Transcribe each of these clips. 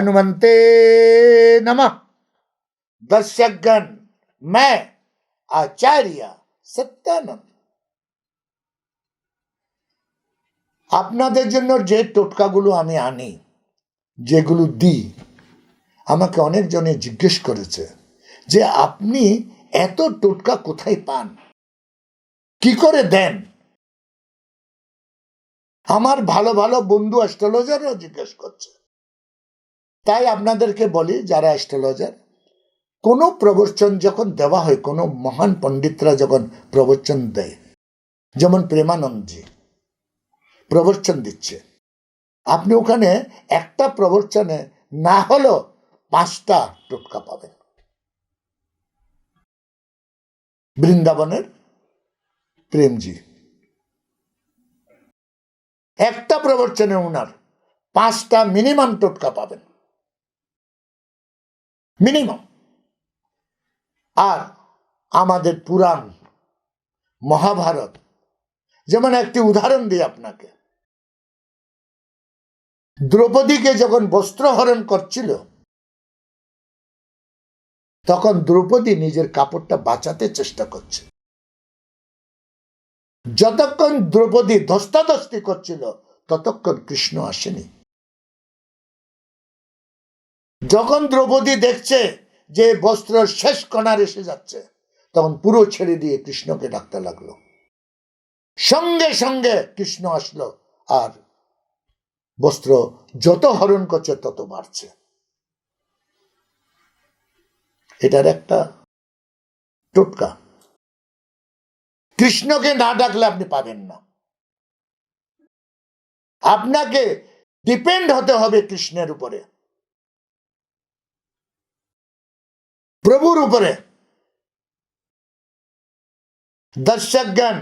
हनुमंते नमः दर्शकगण मैं आचार्य सत्यानंद আপনাদের জন্য যে টোটকাগুলো আমি আনি যেগুলো দিই আমাকে অনেকজনে জিজ্ঞেস করেছে যে আপনি এত টোটকা কোথায় পান কি করে দেন আমার ভালো ভালো বন্ধু অ্যাস্ট্রোলজারও জিজ্ঞেস করছে তাই আপনাদেরকে বলি, যারা অ্যাস্ট্রোলজার কোনো প্রবচন যখন দেওয়া হয়, কোনো মহান পণ্ডিতরা যখন প্রবচন দেয়, যেমন প্রেমানন্দজি প্রবচন দিচ্ছে, আপনি ওখানে একটা প্রবচনে না হলেও পাঁচটা টোটকা পাবেন। বৃন্দাবনের প্রেমজি। একটা প্রবচনে ওনার পাঁচটা মিনিমাম টোটকা পাবেন। মিনিমাম আর আমাদের পুরাণ, মহাভারত, যেমন একটি উদাহরণ দিই আপনাকে। দ্রৌপদীকে যখন বস্ত্রহরণ করছিল, তখন দ্রৌপদী নিজের কাপড়টা বাঁচাতে চেষ্টা করছে যতক্ষণ দ্রৌপদী ধস্তাধস্তি করছিল, ততক্ষণ কৃষ্ণ আসেনি। যখন দ্রৌপদী দেখছে যে বস্ত্র শেষ কণার এসে যাচ্ছে, তখন পুরো ছেড়ে দিয়ে কৃষ্ণকে ডাকতে লাগল। সঙ্গে সঙ্গে কৃষ্ণ আসলো, আর বস্ত্র যত হরণ করছে তত বাড়ছে। এটার একটা টোটকা। কৃষ্ণকে না ডাকলে আপনি পাবেন না। আপনাকে ডিপেন্ড হতে হবে কৃষ্ণের উপরে। প্রভুর উপরে। দর্শকগণ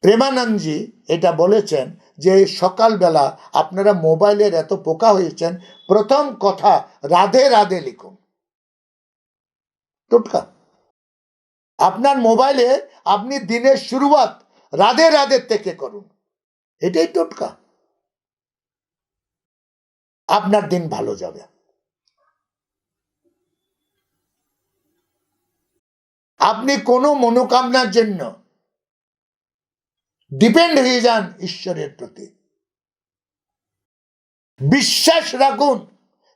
প্রেমানন্দজি এটা বলেছেন যে সকালবেলা আপনারা মোবাইলের এত পোকা হয়েছেন, প্রথম কথা রাধে রাধে লিখুন। টোটকা। আপনার মোবাইলে আপনি দিনের শুরুয়াত রাধে রাধে থেকে করুন। এটাই টোটকা। আপনার দিন ভালো যাবে। আপনি কোনো মনোকামনার জন্য ডিপেন্ড হয়ে যান ঈশ্বরের প্রতি। বিশ্বাস রাখুন,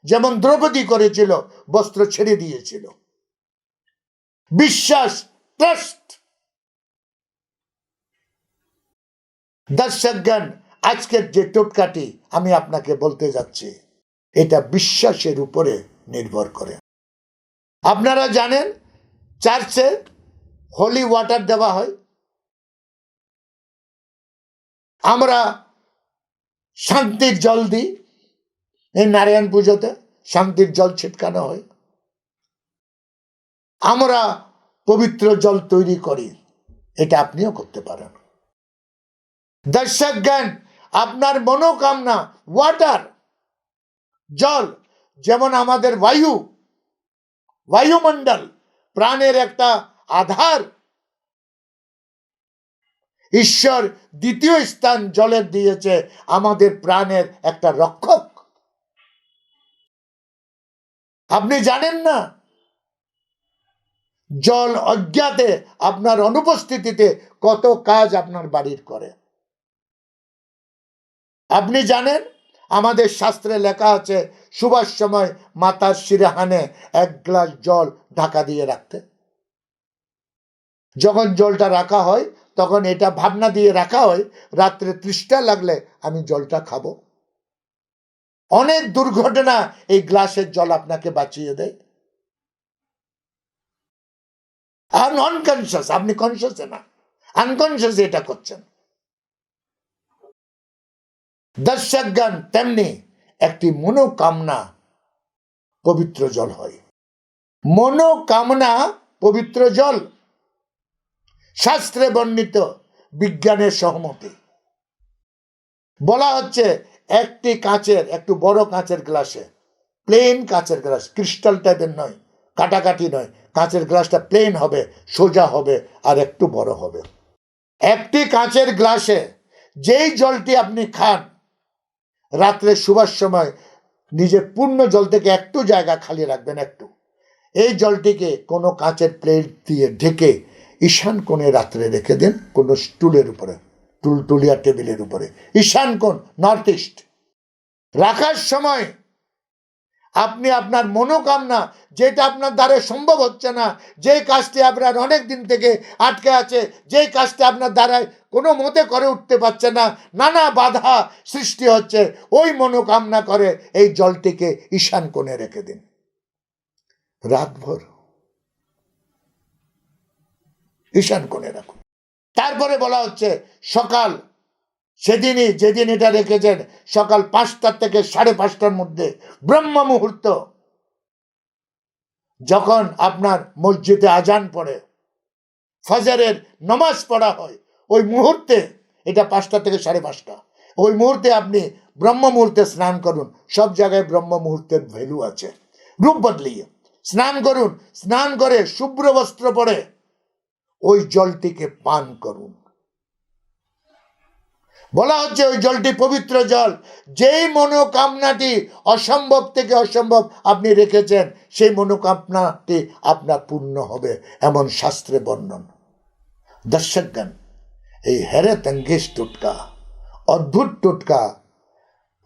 যেমন দ্রৌপদী করেছিল, বস্ত্র ছেড়ে দিয়েছিল। বিশ্বাস ট্রাস্ট দর্শকগণ আজকের যে টোটকাটি আমি আপনাকে বলতে যাচ্ছি, এটা বিশ্বাসের উপরে নির্ভর করে। আপনারা জানেন চার্চে হোলি ওয়াটার দেওয়া হয়। আমরা শান্তির জল দিই এই নারায়ণ পুজোতে, শান্তির জল ছিটকানো হয়। আমরা পবিত্র জল তৈরি করি, এটা আপনিও করতে পারেন। দর্শক জ্ঞান আপনার মনোকামনা ওয়াটার জল, যেমন আমাদের বায়ু, বায়ুমণ্ডল প্রাণের একটা আধার। ঈশ্বর দ্বিতীয় স্থান জলের দিয়েছে আমাদের প্রাণের একটা রক্ষক। আপনি জানেন না? জল অজ্ঞাতে আপনার অনুপস্থিতিতে কত কাজ আপনার বাড়ির করে। আপনি জানেন? আমাদের শাস্ত্রে লেখা আছে সুবাস সময় মাতার শিরাহানে এক গ্লাস জল ঢাকা দিয়ে রাখতে। যখন জলটা রাখা হয়, তখন এটা ভাবনা দিয়ে রাখা হয়, রাত্রে তৃষ্ণা লাগলে আমি জলটা খাব। অনেক দুর্ঘটনা এই গ্লাসের জল আপনাকে বাঁচিয়ে দেয়। আর আনকনসিয়াস আপনি কনসিয়াস না। আনকনসিয়াস এটা করছেন। দর্শকগণ, তেমনি একটি মনোকামনা পবিত্র জল হয়। মনোকামনা পবিত্র জল। শাস্ত্রে বর্ণিত বিজ্ঞানের সহমতি। বলা হচ্ছে একটি কাঁচের, একটু বড় কাঁচের গ্লাসে, প্লেন কাঁচের গ্লাস, ক্রিস্টাল টাইপের নয়, কাটাকাটি নয়, কাঁচের গ্লাসটা প্লেন হবে, সোজা হবে আর একটু বড় হবে। একটি কাঁচের গ্লাসে যেই জলটি আপনি খান রাত্রে শোবার সময় নিজের পূর্ণ জল থেকে একটু জায়গা খালি রাখবেন, একটু। এই জলটিকে কোনো কাঁচের প্লেট দিয়ে ঢেকে ঈশান কোণে রাত্রে রেখে দেন, কোনো স্টুলের উপরে, টুলটুলিয়া টেবিলের উপরে। ঈশান কোণ, নর্থ ইস্ট। রাখার সময় আপনি আপনার মনোকামনা যেটা আপনার দ্বারা সম্ভব হচ্ছে না যে কাজটি আপনার অনেক দিন থেকে আটকে আছে যে কাজটি আপনার দ্বারায় কোনো মতে করে উঠতে পারছে না, নানা বাধা সৃষ্টি হচ্ছে, ওই মনোকামনা করে এই জলটিকে ঈশান কোণে রেখে দিন। রাতভর ঈশান কোণে রাখুন। তারপরে বলা হচ্ছে সকাল সেদিনই, যেদিন এটা রেখেছেন, সকাল পাঁচটার থেকে সাড়ে পাঁচটার মধ্যে, ব্রহ্ম মুহূর্ত। যখন আপনার মসজিদে আজান পড়ে, ফজরের নমাজ পড়া হয়, ওই মুহূর্তে এটা পাঁচটা থেকে সাড়ে পাঁচটা। ওই মুহূর্তে আপনি ব্রহ্ম মুহূর্তে স্নান করুন, সব জায়গায় ব্রহ্ম মুহূর্তের ভ্যালু আছে। রূপ বদলিয়ে স্নান করুন, স্নান করে শুভ্র বস্ত্র পরে ওই জলটিকে পান করুন। বলা হচ্ছে ওই জলটি পবিত্র জল। যেই মনোকামনাটি অসম্ভব থেকে অসম্ভব আপনি রেখেছেন, সেই মনোকামনাটি আপনার পূর্ণ হবে, এমন শাস্ত্রে বর্ণন। দর্শকগণ, এই হেরে তঙ্গেশ টোটকা, অদ্ভুত টোটকা,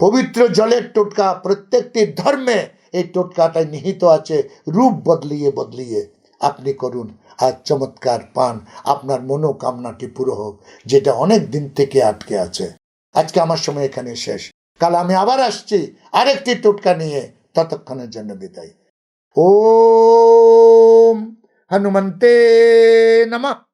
পবিত্র জলের টোটকা, প্রত্যেকটি ধর্মে এই টোটকাটায় নিহিত আছে, রূপ বদলিয়ে বদলিয়ে। আপনি করুন। আর চমৎকার পান। আপনার মনোকামনাটি পুরো হোক, যেটা অনেক দিন থেকে আটকে আছে। আজকে আমার সময় এখানে শেষ। কাল আমি আবার আসছি আরেকটি টোটকা নিয়ে। ততক্ষণের জন্য বিদায়। ও হনুমন্তে নমঃ।